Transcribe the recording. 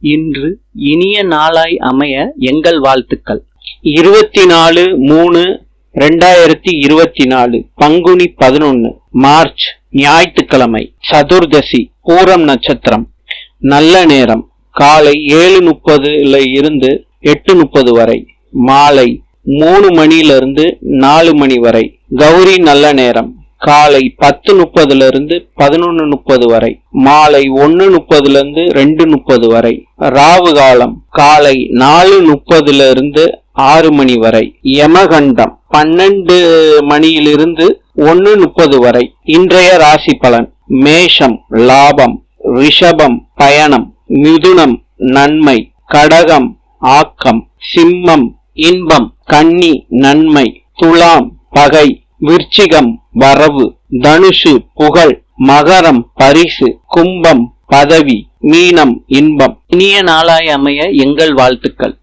இன்று இனிய நாளாய் அமைய எங்கள் வாழ்த்துக்கள். இருபத்தி நாலு மூணு ரெண்டாயிரத்தி இருபத்தி நாலு பங்குனி பதினொன்னு மார்ச் ஞாயிற்றுக்கிழமை சதுர்தசி பூரம் நட்சத்திரம். நல்ல நேரம். காலை ஏழு முப்பதுல இருந்து எட்டு முப்பது வரை. மாலை மூணு மணியிலிருந்து நாலு மணி வரை. கௌரி நல்ல நேரம். காலை பத்து முப்பதுல இருந்து பதினொன்னு முப்பது வரை மாலை ஒன்னு முப்பதுல இருந்து ரெண்டு முப்பது வரை ராவு காலம் காலை நாலு முப்பதுல இருந்து ஆறு மணி வரை யமகண்டம் பன்னெண்டு மணியிலிருந்து ஒன்னு முப்பது வரை இன்றைய ராசி பலன் மேஷம் லாபம் ரிஷபம் பயணம் மிதுனம் நன்மை கடகம் ஆக்கம் சிம்மம் இன்பம் கன்னி நன்மை துலாம் பகை விருச்சிகம் வரவு தனுஷு புகழ் மகரம் பரிசு கும்பம் பதவி மீனம் இன்பம். இனிய நாளாய் அமைய எங்கள் வாழ்த்துக்கள்.